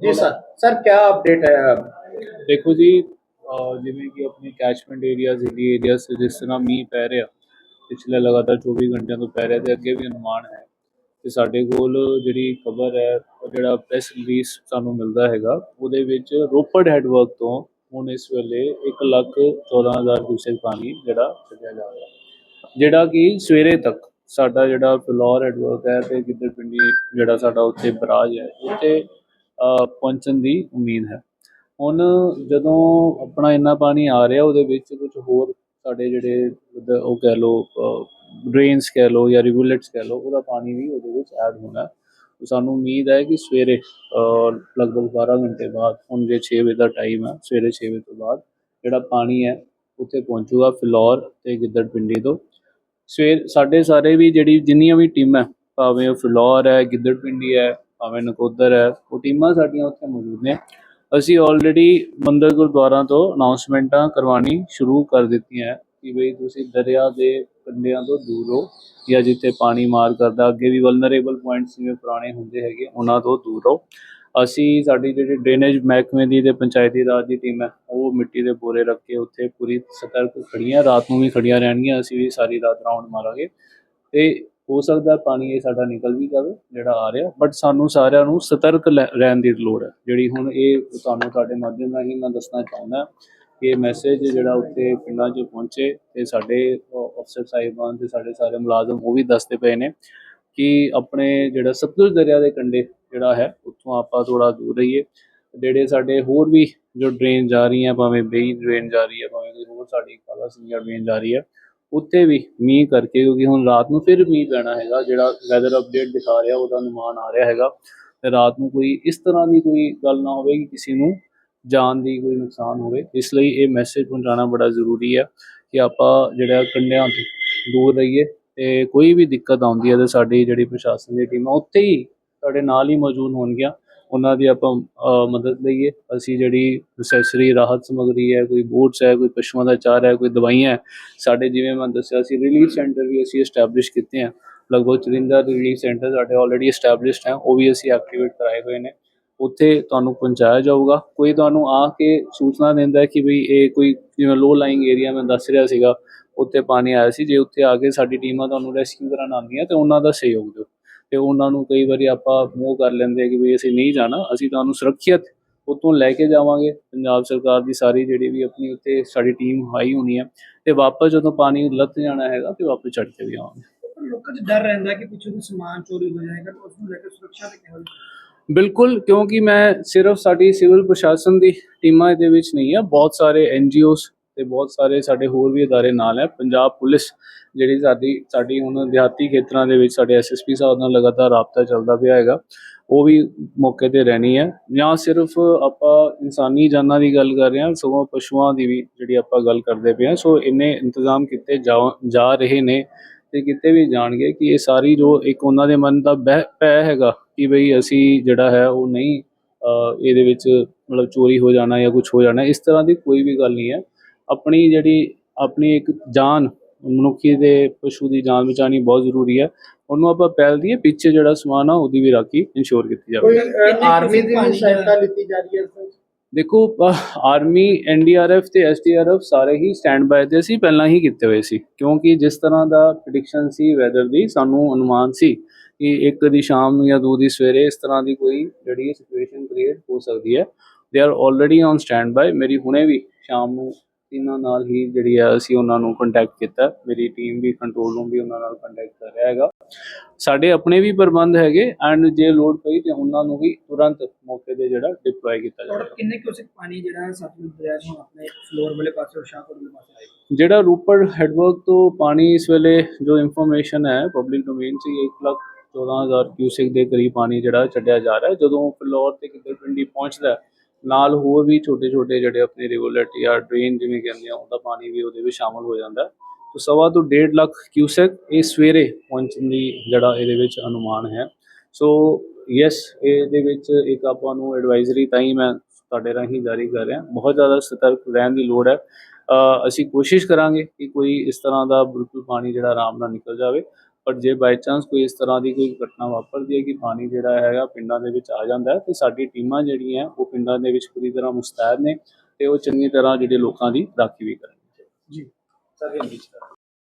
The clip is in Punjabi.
ਜੀ ਸਰ ਸਰ ਕੀ ਅਪਡੇਟ ਹੈ? ਦੇਖੋ ਜੀ ਜਿਵੇਂ ਕਿ ਆਪਣੇ ਕੈਚਮੈਂਟ ਏਰੀਆਜ਼ ਹਿੱਲੀ ਏਰੀਆਜ਼ ਜਿਸ ਤਰ੍ਹਾਂ ਮੀਂਹ ਪੈ ਰਿਹਾ, ਪਿਛਲੇ ਲਗਾਤਾਰ 24 ਘੰਟਿਆਂ ਤੋਂ ਪੈ ਰਿਹਾ ਤੇ ਅੱਗੇ ਵੀ ਅਨੁਮਾਨ ਹੈ ਤੇ ਸਾਡੇ ਕੋਲ ਜਿਹੜੀ ਖਬਰ ਹੈ ਜਿਹੜਾ ਪ੍ਰੈਸ ਰਿਲੀਜ਼ ਸਾਨੂੰ ਮਿਲਦਾ ਹੈਗਾ, ਉਹਦੇ ਵਿੱਚ ਰੋਪੜ ਹੈਡਵਰਕ ਤੋਂ ਹੁਣ ਇਸ ਵੇਲੇ 1 ਲੱਖ 14 ਹਜ਼ਾਰ ਕਿਊਸੈਕ ਪਾਣੀ ਜਿਹੜਾ ਛੱਡਿਆ ਜਾ ਰਿਹਾ। ਜਿਹੜਾ ਕਿ ਸਵੇਰੇ ਤੱਕ ਸਾਡਾ ਜਿਹੜਾ ਫਲੋਰ ਹੈਡਵਰਕ ਹੈ ਤੇ ਗਿੱਦੜ ਪਿੰਡੀ ਜਿਹੜਾ ਸਾਡਾ ਉੱਥੇ ਬਰਾਜ ਹੈ, ਉੱਥੇ ਪਹੁੰਚਣ ਦੀ ਉਮੀਦ ਹੈ। ਹੁਣ ਜਦੋਂ ਆਪਣਾ ਇੰਨਾ ਪਾਣੀ ਆ ਰਿਹਾ ਉਹਦੇ ਵਿੱਚ ਕੁਝ ਹੋਰ ਸਾਡੇ ਜਿਹੜੇ ਉਹ ਕਹਿ ਲਓ ਡਰੇਨਸ ਕਹਿ ਲਓ ਜਾਂ ਰਿਵੂਲੇਟਸ ਕਹਿ ਲਓ, ਉਹਦਾ ਪਾਣੀ ਵੀ ਉਹਦੇ ਵਿੱਚ ਐਡ ਹੋਣਾ ਸਾਨੂੰ ਉਮੀਦ ਹੈ ਕਿ ਸਵੇਰੇ ਲਗਭਗ 12 ਘੰਟੇ ਬਾਅਦ, ਹੁਣ ਜੇ 6 ਵਜੇ ਦਾ ਟਾਈਮ ਹੈ, ਸਵੇਰੇ 6 ਵਜੇ ਤੋਂ ਬਾਅਦ ਜਿਹੜਾ ਪਾਣੀ ਹੈ, ਉੱਥੇ ਪਹੁੰਚੂਗਾ ਫਿਲੌਰ ਤੇ ਗਿੱਦੜ ਪਿੰਡੀ ਤੋਂ। ਸਵੇਰ, ਸਾਡੇ ਸਾਰੇ ਵੀ ਜਿਹੜੀ ਜਿੰਨੀਆਂ ਵੀ ਟੀਮਾਂ, ਭਾਵੇਂ ਉਹ ਫਿਲੌਰ ਹੈ ਗਿੱਦੜ ਪਿੰਡੀ ਹੈ, ਭਾਵੇਂ ਨਕੋਦਰ ਹੈ, ਉਹ ਟੀਮਾਂ ਸਾਡੀਆਂ ਉੱਥੇ ਮੌਜੂਦ ਨੇ। ਅਸੀਂ ਆਲਰੇਡੀ ਮੰਦਰ ਗੁਰਦੁਆਰਾ ਤੋਂ ਅਨਾਉਂਸਮੈਂਟਾਂ ਕਰਵਾਉਣੀ ਸ਼ੁਰੂ ਕਰ ਦਿੱਤੀਆਂ ਕਿ ਬਈ ਤੁਸੀਂ ਦਰਿਆ ਦੇ ਕੰਢਿਆਂ ਤੋਂ ਦੂਰ ਰਹੋ ਜਾਂ ਜਿੱਥੇ ਪਾਣੀ ਮਾਰ ਕਰਦਾ, ਅੱਗੇ ਵੀ ਵਲਨਰੇਬਲ ਪੁਆਇੰਟਸ ਜਿਵੇਂ ਪੁਰਾਣੇ ਹੁੰਦੇ ਹੈਗੇ, ਉਹਨਾਂ ਤੋਂ ਦੂਰ ਰਹੋ। ਅਸੀਂ ਸਾਡੀ ਜਿਹੜੀ ਡਰੇਨੇਜ ਮਹਿਕਮੇ ਦੀ ਤੇ ਪੰਚਾਇਤੀ ਰਾਜ ਦੀ ਟੀਮ ਹੈ, ਉਹ ਮਿੱਟੀ ਦੇ ਬੋਰੇ ਰੱਖ ਕੇ ਉੱਥੇ ਪੂਰੀ ਸਤਰਕ ਖੜੀਆਂ ਰਾਤ ਨੂੰ ਵੀ ਖੜੀਆਂ ਰਹਿਣਗੀਆਂ, ਅਸੀਂ ਵੀ ਸਾਰੀ ਰਾਤ ਰਾਉਂਡ ਮਾਰਾਂਗੇ। ਤੇ ਹੋ ਸਕਦਾ ਪਾਣੀ ਇਹ ਸਾਡਾ ਨਿਕਲ ਵੀ ਜਾਵੇ, ਜਿਹੜਾ ਆ ਰਿਹਾ ਬਟ ਸਾਨੂੰ ਸਾਰਿਆਂ ਨੂੰ ਸਤਰਕ ਲੈ- ਰਹਿਣ ਦੀ ਲੋੜ ਹੈ। ਜਿਹੜੀ ਹੁਣ ਇਹ ਤੁਹਾਨੂੰ ਤੁਹਾਡੇ ਮਾਧਿਅਮ ਰਾਹੀਂ ਮੈਂ ਦੱਸਣਾ ਚਾਹੁੰਦਾ ਕਿ ਮੈਸੇਜ ਜਿਹੜਾ ਉੱਥੇ ਪਿੰਡਾਂ 'ਚ ਪਹੁੰਚੇ ਤੇ ਸਾਡੇ ਅਫਸਰ ਸਾਹਿਬਾਨ ਤੇ ਸਾਡੇ ਸਾਰੇ ਮੁਲਾਜ਼ਮ ਉਹ ਵੀ ਦੱਸਦੇ ਪਏ ਨੇ। ਕਿ ਆਪਣੇ ਜਿਹੜਾ ਸਤਲੁਜ ਦਰਿਆ ਦੇ ਕੰਢੇ ਜਿਹੜਾ ਹੈ, ਉੱਥੋਂ ਆਪਾਂ ਥੋੜਾ ਦੂਰ ਰਹੀਏ। ਜਿਹੜੇ ਸਾਡੇ ਹੋਰ ਵੀ ਜੋ ਡਰੇਨ ਜਾ ਰਹੀ ਹੈ, ਭਾਵੇਂ ਬੇਈ ਡਰੇਨ ਜਾ ਰਹੀ ਹੈ, ਭਾਵੇਂ ਕੋਈ ਹੋਰ ਸਾਡੀ ਕਾਲਾ ਸਿੰਘਾ ਡਰੇਨ ਜਾ ਰਹੀ ਹੈ, ਉੱਥੇ ਵੀ ਮੀਂਹ ਕਰਕੇ, ਕਿਉਂਕਿ ਹੁਣ ਰਾਤ ਨੂੰ ਫਿਰ ਮੀਂਹ ਪੈਣਾ ਹੈਗਾ, ਜਿਹੜਾ ਵੈਦਰ ਅਪਡੇਟ ਦਿਖਾ ਰਿਹਾ, ਉਹਦਾ ਅਨੁਮਾਨ ਆ ਰਿਹਾ ਹੈਗਾ। ਤੇ ਰਾਤ ਨੂੰ ਕੋਈ ਇਸ ਤਰ੍ਹਾਂ ਦੀ ਕੋਈ ਗੱਲ ਨਾ ਹੋਵੇ ਕਿ ਕਿਸੇ ਨੂੰ ਜਾਨ ਦੀ ਕੋਈ ਨੁਕਸਾਨ ਹੋਵੇ। ਇਸ ਲਈ ਇਹ ਮੈਸੇਜ ਪਹੁੰਚਾਉਣਾ ਬੜਾ ਜ਼ਰੂਰੀ ਹੈ ਕਿ ਆਪਾਂ ਜਿਹੜਾ ਕੰਢਿਆਂ ਤੋਂ ਦੂਰ ਰਹੀਏ ਤੇ ਕੋਈ ਵੀ ਦਿੱਕਤ ਆਉਂਦੀ ਹੈ ਤੇ ਸਾਡੀ ਜਿਹੜੀ ਪ੍ਰਸ਼ਾਸਨ ਦੀ ਟੀਮ ਆ, ਉੱਥੇ ਹੀ ਸਾਡੇ ਨਾਲ ਹੀ ਮੌਜੂਦ ਹੋਣਗੀਆਂ। ਉਹਨਾਂ ਦੀ ਆਪਾਂ ਮਦਦ ਲਈਏ। ਅਸੀਂ ਜਿਹੜੀ ਨੈਸੈਸਰੀ ਰਾਹਤ ਸਮੱਗਰੀ ਹੈ, ਕੋਈ ਬੂਟਸ ਹੈ, ਕੋਈ ਪਸ਼ੂਆਂ ਦਾ ਚਾਰਾ ਹੈ, ਕੋਈ ਦਵਾਈਆਂ ਹੈ, ਸਾਡੇ ਜਿਵੇਂ ਮੈਂ ਦੱਸਿਆ ਸੀ ਰਿਲੀਫ ਸੈਂਟਰ ਵੀ ਅਸੀਂ ਐਸਟੈਬਲਿਸ਼ ਕੀਤੇ ਆ। ਲਗਭਗ 54 ਰਿਲੀਫ ਸੈਂਟਰ ਸਾਡੇ ਆਲਰੇਡੀ ਐਸਟੈਬਲਿਸ਼ਡ ਹੈ, ਉਹ ਵੀ ਅਸੀਂ ਐਕਟੀਵੇਟ ਕਰਾਏ ਹੋਏ ਨੇ। ਉੱਥੇ ਤੁਹਾਨੂੰ ਪਹੁੰਚਾਇਆ ਜਾਊਗਾ। ਕੋਈ ਤੁਹਾਨੂੰ ਆ ਕੇ ਸੂਚਨਾ ਦਿੰਦਾ ਹੈ ਕਿ ਵੀ ਇਹ ਕੋਈ, ਜਿਵੇਂ ਲੋ ਲਾਈਂਗ ਏਰੀਆ ਮੈਂ ਦੱਸ ਰਿਹਾ ਸੀਗਾ, ਉੱਥੇ ਪਾਣੀ ਆਇਆ ਸੀ। ਜੇ ਉੱਥੇ ਆ ਕੇ ਸਾਡੀ ਟੀਮਾਂ ਤੁਹਾਨੂੰ ਰੈਸਕਿਊ ਕਰਨ ਆਉਂਦੀਆਂ, ਤੇ ਉਹਨਾਂ ਦਾ ਸਹਿਯੋਗ ਦਿਓ। ਤੇ ਉਹਨਾਂ ਨੂੰ ਕਈ ਵਾਰੀ ਆਪਾਂ ਮੋਹ ਕਰ ਲੈਂਦੇ ਆ ਕਿ ਵੀ ਅਸੀਂ ਨਹੀਂ ਜਾਣਾ, ਅਸੀਂ ਤੁਹਾਨੂੰ ਸੁਰੱਖਿਅਤ ਉੱਥੋਂ ਲੈ ਕੇ ਜਾਵਾਂਗੇ। ਪੰਜਾਬ ਸਰਕਾਰ ਦੀ ਸਾਰੀ ਜਿਹੜੀ ਵੀ ਆਪਣੀ ਉੱਤੇ ਸਾਡੀ ਟੀਮ ਹਾਈ ਹੋਣੀ ਹੈ ਤੇ ਵਾਪਸ ਜਦੋਂ ਪਾਣੀ ਲੱਤ ਜਾਣਾ ਹੈਗਾ, ਤੇ ਵਾਪਸ ਚੜ ਕੇ ਵੀ ਆਵਾਂਗੇ। ਲੋਕਾਂ 'ਚ ਡਰ ਰਹਿੰਦਾ ਕਿ ਪਿੱਛੋਂ ਦੀ ਸਮਾਨ ਚੋਰੀ ਹੋ ਜਾਏਗਾ, ਤਾਂ ਉਸ ਨੂੰ ਲੈ ਕੇ ਸੁਰੱਖਿਆ ਤੇ ਕਿਹੋ ਬਿਲਕੁਲ, ਕਿਉਂਕਿ ਮੈਂ ਸਿਰਫ ਸਾਡੀ ਸਿਵਲ ਪ੍ਰਸ਼ਾਸਨ ਦੀ ਟੀਮਾਂ ਇਹਦੇ ਵਿੱਚ ਨਹੀਂ ਹੈ ਬਹੁਤ ਸਾਰੇ ਐਨਜੀਓਸ ਤੇ ਬਹੁਤ ਸਾਰੇ ਸਾਡੇ ਹੋਰ ਵੀ ਅਦਾਰੇ ਨਾਲ ਹੈ ਪੰਜਾਬ ਪੁਲਿਸ ਜਿਹੜੀ ਸਾਡੀ ਸਾਡੀ ਹੁਣ ਦਿਹਾਤੀ ਖੇਤਰਾਂ ਦੇ ਵਿੱਚ ਸਾਡੇ ਐਸਐਸਪੀ ਸਾਹਿਬ ਨਾਲ ਲਗਾਤਾਰ ਰਾਬਤਾ ਚੱਲਦਾ ਪਿਆ ਹੈਗਾ, ਉਹ ਵੀ ਮੌਕੇ ਤੇ ਰਹਿਣੀ ਹੈ ਜਾਂ ਸਿਰਫ ਆਪਾਂ ਇਨਸਾਨੀ ਜਾਨਾਂ ਦੀ ਗੱਲ ਕਰ ਰਹੇ ਹਾਂ, ਸਗੋਂ ਪਸ਼ੂਆਂ ਦੀ ਵੀ ਜਿਹੜੀ ਆਪਾਂ ਗੱਲ ਕਰਦੇ ਪਏ ਹਾਂ, ਸੋ ਇੰਨੇ ਇੰਤਜ਼ਾਮ ਕੀਤੇ ਜਾ- ਜਾ ਰਹੇ ਨੇ ਤੇ ਕਿਤੇ ਵੀ ਜਾਣਗੇ ਕਿ ਇਹ ਸਾਰੀ ਜੋ ਇੱਕ ਉਹਨਾਂ ਦੇ ਮਨ ਦਾ ਪੈ ਹੈਗਾ ਕਿ ਬਈ ਅਸੀਂ ਜਿਹੜਾ ਹੈ ਉਹ ਨਹੀਂ ਇਹਦੇ ਵਿੱਚ ਮਤਲਬ ਚੋਰੀ ਹੋ ਜਾਣਾ ਜਾਂ ਕੁਝ ਹੋ ਜਾਣਾ ਇਸ ਤਰ੍ਹਾਂ ਦੀ ਕੋਈ ਵੀ ਗੱਲ ਨਹੀਂ ਹੈ। ਆਪਣੀ ਜਿਹੜੀ ਆਪਣੀ ਇੱਕ ਜਾਨ ਮਨੁੱਖੀ ਦੇ ਪਸ਼ੂ ਦੀ ਜਾਨ ਬਚਾਣੀ ਬਹੁਤ ਜ਼ਰੂਰੀ ਹੈ। ਉਹਨੂੰ ਆਪਾਂ ਪਹਿਲ ਦੀਏ ਪਿੱਛੇ ਜਿਹੜਾ ਸਮਾਨ ਆ ਉਹਦੀ ਵੀ ਰਾਖੀ ਇੰਸ਼ੋਰ ਕੀਤੀ ਜਾਵੇ। ਆਰਮੀ ਦੀ ਸਹਾਇਤਾ ਲਈ ਜਾ ਹੈ ਦੇਖੋ ਅਹ, ਆਰਮੀ ਐਨਡੀਆਰਐਫ ਤੇ ਐਸਡੀਆਰਐਫ ਸਾਰੇ ਹੀ ਸਟੈਂਡ ਬਾਏ ਤੇ ਸੀ ਪਹਿਲਾਂ ਹੀ ਕੀਤੇ ਹੋਏ ਸੀ। ਕਿਉਂਕਿ ਜਿਸ ਤਰ੍ਹਾਂ ਦਾ ਪ੍ਰੈਡਿਕਸ਼ਨ ਸੀ ਵੈਦਰ ਦੀ ਸਾਨੂੰ ਅਨੁਮਾਨ ਸੀ ਕਿ ਇੱਕ ਦੀ ਸ਼ਾਮ ਨੂੰ ਜਾਂ ਦੋ ਦੀ ਸਵੇਰੇ ਇਸ ਤਰ੍ਹਾਂ ਦੀ ਕੋਈ ਜਿਹੜੀ ਸਿਚੁਏਸ਼ਨ ਕ੍ਰੀਏਟ ਹੋ ਸਕਦੀ ਹੈ। They are already on standby ਮੇਰੀ ਹੁਣੇ ਵੀ ਸ਼ਾਮ ਨੂੰ ਇਹਨਾਂ ਨਾਲ ਹੀ ਜਿਹੜੀ ਆ ਅਸੀਂ ਉਹਨਾਂ ਨੂੰ ਕੰਟੈਕਟ ਕੀਤਾ। ਮੇਰੀ ਟੀਮ ਵੀ ਕੰਟਰੋਲ ਰੂਮ ਵੀ ਉਹਨਾਂ ਨਾਲ ਕੰਟੈਕਟ ਕਰ ਰਿਹਾ ਹੈਗਾ। ਸਾਡੇ ਆਪਣੇ ਵੀ ਪ੍ਰਬੰਧ ਹੈਗੇ ਐਂਡ ਜੇ ਲੋਡ ਪਈ ਤੇ ਉਹਨਾਂ ਨੂੰ ਵੀ ਤੁਰੰਤ ਮੌਕੇ ਤੇ ਜਿਹੜਾ ਡਿਪਲੋਏ ਕੀਤਾ ਜਾਵੇਗਾ ਕਿੰਨੇ ਕਿਉਂ ਪਾਣੀ ਜਿਹੜਾ ਸਤਲੁਜ ਦਰਿਆ ਤੋਂ ਆਪਣੇ ਫਲੋਰ ਵਾਲੇ ਪਾਸੇ ਸ਼ਾਹਪੁਰ ਵਾਲੇ ਪਾਸੇ ਆਏਗਾ ਜਿਹੜਾ ਰੂਪੜ ਹੈਡਵਰਕ ਤੋਂ ਪਾਣੀ ਇਸ ਵੇਲੇ ਜੋ ਇਨਫੋਰਮੇਸ਼ਨ ਹੈ ਪਬਲਿਕ ਡੋਮੇਨ 'ਚ 1 ਲੱਖ 14000 ਕਿਊਸਿਕ ਦੇ ਕਰੀਬ ਪਾਣੀ ਜਿਹੜਾ ਛੱਡਿਆ ਜਾ ਰਿਹਾ। ਜਦੋਂ ਫਿਲੌਰ ਤੇ ਕਿੱਧਰ ਪਿੰਡੀ ਪਹੁੰਚਦਾ ਹੈ, ਨਾਲ ਹੋਰ ਵੀ ਛੋਟੇ ਛੋਟੇ ਜਿਹੜੇ ਆਪਣੇ ਰਿਵੋਲਟ ਜਾਂ ਡਰੇਨ ਜਿਵੇਂ ਕਹਿੰਦੇ ਆ, ਉਹਦਾ ਪਾਣੀ ਵੀ ਉਹਦੇ ਵਿੱਚ ਸ਼ਾਮਲ ਹੋ ਜਾਂਦਾ ਹੈ। ਸਵਾ ਤੋਂ 1.5 ਲੱਖ ਕਿਊਸੈਕ ਇਹ ਸਵੇਰੇ ਪਹੁੰਚਣ ਦੀ ਜਿਹੜਾ ਇਹਦੇ ਵਿੱਚ ਅਨੁਮਾਨ ਹੈ। ਸੋ ਯੈਸ ਇਹਦੇ ਵਿੱਚ ਇੱਕ ਆਪਾਂ ਨੂੰ ਐਡਵਾਈਜ਼ਰੀ ਤਾਂ ਹੀ ਮੈਂ ਤੁਹਾਡੇ ਰਾਹੀਂ ਜਾਰੀ ਕਰ ਰਿਹਾ। ਬਹੁਤ ਜ਼ਿਆਦਾ ਸਤਰਕ ਰਹਿਣ ਦੀ ਲੋੜ ਹੈ। ਅਸੀਂ ਕੋਸ਼ਿਸ਼ ਕਰਾਂਗੇ ਕਿ ਕੋਈ ਇਸ ਤਰ੍ਹਾਂ ਦਾ ਬਿਲਕੁਲ ਪਾਣੀ ਜਿਹੜਾ ਆਰਾਮ ਨਾਲ ਨਿਕਲ ਜਾਵੇ। ਪਰ ਜੇ ਬਾਈ ਚਾਂਸ ਕੋਈ ਇਸ ਤਰ੍ਹਾਂ ਦੀ ਕੋਈ ਘਟਨਾ ਵਾਪਰਦੀ ਹੈ ਕਿ ਪਾਣੀ ਜਿਹੜਾ ਹੈਗਾ ਪਿੰਡਾਂ ਦੇ ਵਿੱਚ ਆ ਜਾਂਦਾ ਹੈ, ਤੇ ਸਾਡੀ ਟੀਮਾਂ ਜਿਹੜੀਆਂ ਉਹ ਪਿੰਡਾਂ ਦੇ ਵਿੱਚ ਪੂਰੀ ਤਰ੍ਹਾਂ ਮੁਸਤੈਦ ਨੇ ਤੇ ਉਹ ਚੰਗੀ ਤਰ੍ਹਾਂ ਜਿਹੜੇ ਲੋਕਾਂ ਦੀ ਰਾਖੀ ਵੀ ਕਰਨਗੇ ਜੀ, ਸਰ, ਹਿੰਦੀ ਚ।